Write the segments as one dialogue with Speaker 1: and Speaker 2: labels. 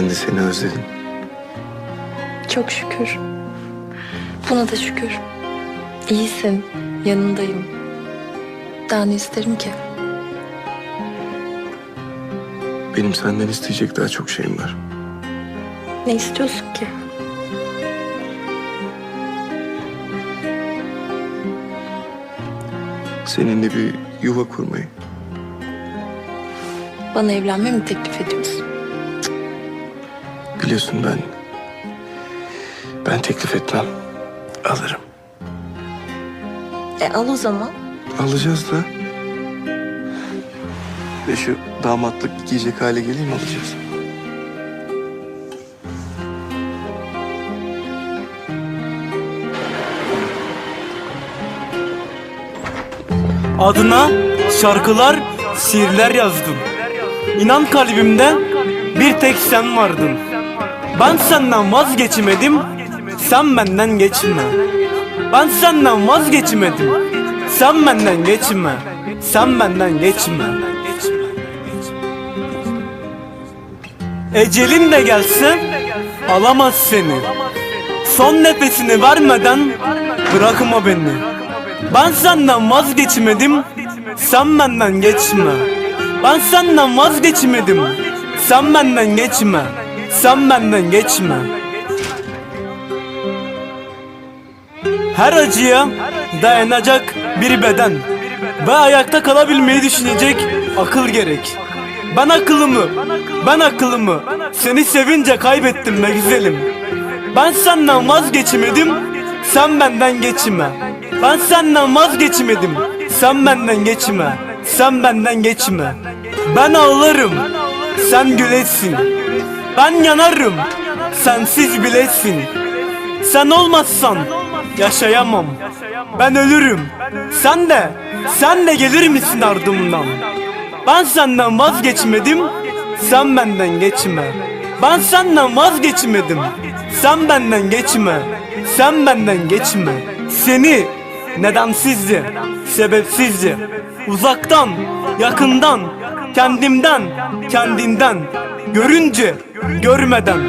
Speaker 1: Ben de seni özledim.
Speaker 2: Çok şükür. Buna da şükür. İyisin, yanındayım. Daha ne isterim ki?
Speaker 1: Benim senden isteyecek daha çok şeyim var.
Speaker 2: Ne istiyorsun ki?
Speaker 1: Seninle bir yuva kurmayı.
Speaker 2: Bana evlenme mi teklif ediyorsun?
Speaker 1: Biliyorsun ben... Ben teklif etmem. Alırım.
Speaker 2: E al o zaman.
Speaker 1: Alacağız da. Ve şu damatlık giyecek hale geleyim alacağız.
Speaker 3: Adına şarkılar, şiirler yazdım. İnan kalbimde bir tek sen vardın. Ben senden vazgeçmedim, sen benden geçme. Ben senden vazgeçmedim, sen benden geçme. Sen benden geçme. Ecelin de gelse alamaz seni. Son nefesini vermeden bırakma beni. Ben senden vazgeçmedim, sen benden geçme. Ben senden vazgeçmedim, sen benden geçme. Sen benden geçme. Her acıya dayanacak bir beden ve ayakta kalabilmeyi düşünecek akıl gerek. Ben akıllımı, ben akıllımı seni sevince kaybettim be güzelim. Ben senden vazgeçmedim, sen benden geçme. Ben senden vazgeçmedim, sen benden geçme. Sen benden geçme. Ben ağlarım, sen gülesin. Ben yanarım, sensiz bilesin. Sen olmazsan yaşayamam. Ben ölürüm. Sen de, sen de gelir misin ardımdan? Ben senden vazgeçmedim, sen benden geçme. Ben senden vazgeçmedim, sen benden geçme. Sen benden geçme. Seni nedensizce, sebepsizce, uzaktan, yakından, kendimden, kendinden, görünce, görmeden,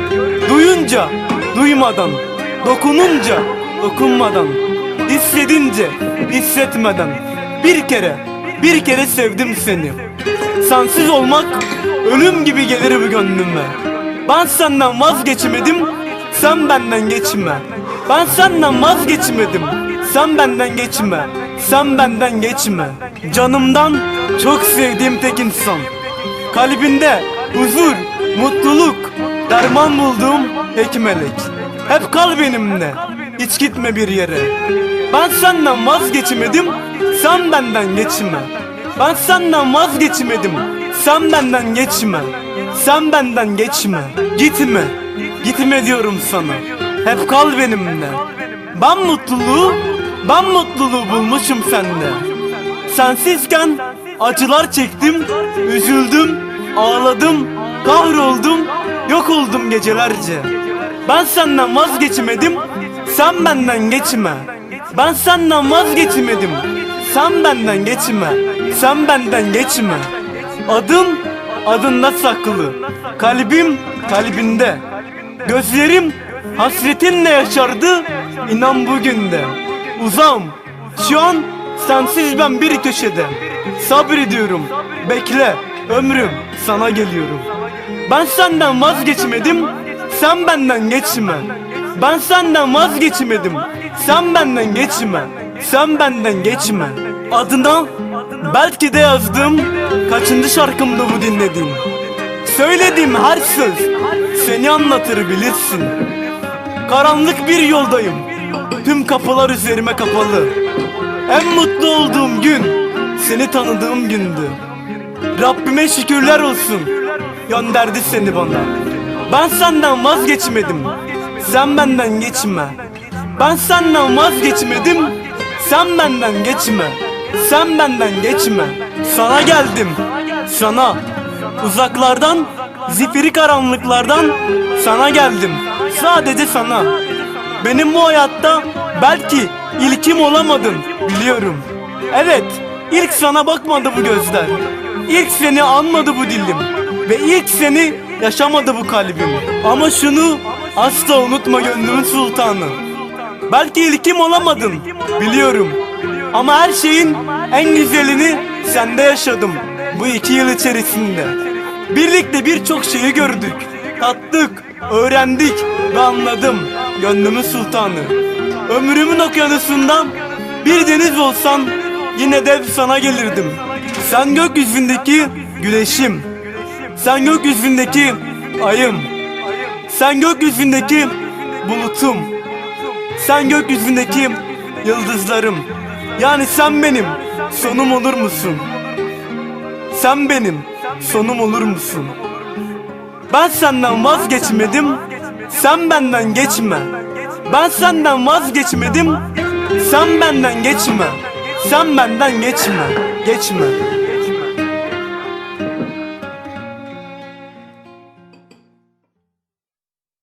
Speaker 3: duyunca, duymadan, dokununca, dokunmadan, hissedince, hissetmeden, bir kere, bir kere sevdim seni. Sensiz olmak ölüm gibi gelir bu gönlüme. Ben senden vazgeçmedim, sen benden geçme. Ben senden vazgeçmedim, sen benden geçme. Sen benden geçme. Canımdan çok sevdiğim tek insan. Kalbinde huzur, mutluluk, derman bulduğum tek melek. Hep kal benimle, hiç gitme bir yere. Ben senden vazgeçmedim, sen benden geçme. Ben senden vazgeçmedim, sen benden geçme. Sen benden geçme, gitme. Gitme diyorum sana. Hep kal benimle. Ben mutluluğu, ben mutluluğu bulmuşum sende. Sensizken acılar çektim, üzüldüm, ağladım, kahroldum, yok oldum gecelerce. Ben senden vazgeçmedim, sen benden geçme. Ben senden vazgeçmedim, sen benden geçme. Sen benden geçme. Adım adında saklı. Kalbim kalbinde. Gözlerim hasretinle yaşardı. İnan bugün de. Uzam. Şu an sensiz ben bir köşede. Sabrediyorum. Bekle. Ömrüm sana geliyorum. Ben senden vazgeçmedim. Sen benden geçme. Ben senden vazgeçmedim. Sen benden geçme. Sen benden geçme. Adına belki de yazdım. Kaçıncı şarkımda bu dinledin? Söylediğim her söz seni anlatır bilirsin. Karanlık bir yoldayım. Tüm kapılar üzerime kapalı. En mutlu olduğum gün seni tanıdığım gündü. Rabbime şükürler olsun. Gönderdi seni bana. Ben senden vazgeçmedim. Sen benden geçme. Ben senden vazgeçmedim. Sen benden geçme. Sen benden geçme. Sana geldim. Sana. Uzaklardan, zifiri karanlıklardan sana geldim. Sadece sana. Benim bu hayatta belki ilkim olamadın biliyorum. Evet, ilk sana bakmadı bu gözler. İlk seni anmadı bu dilim. Ve ilk seni yaşamadı bu kalbim. Ama şunu asla unutma gönlümün sultanı. Belki ilkim olamadın, biliyorum. Ama her şeyin en güzelini sende yaşadım bu iki yıl içerisinde. Birlikte birçok şeyi gördük, tattık, öğrendik ve anladım gönlümün sultanı. Ömrümün okyanusundan bir deniz olsan yine de sana gelirdim. Sen gökyüzündeki güneşim, sen gökyüzündeki ayım, sen gökyüzündeki bulutum, sen gökyüzündeki yıldızlarım. Yani sen benim sonum olur musun? Sen benim sonum olur musun? Ben senden vazgeçmedim, sen benden geçme. Ben senden vazgeçmedim, sen benden geçme. Sen benden geçme, geçme.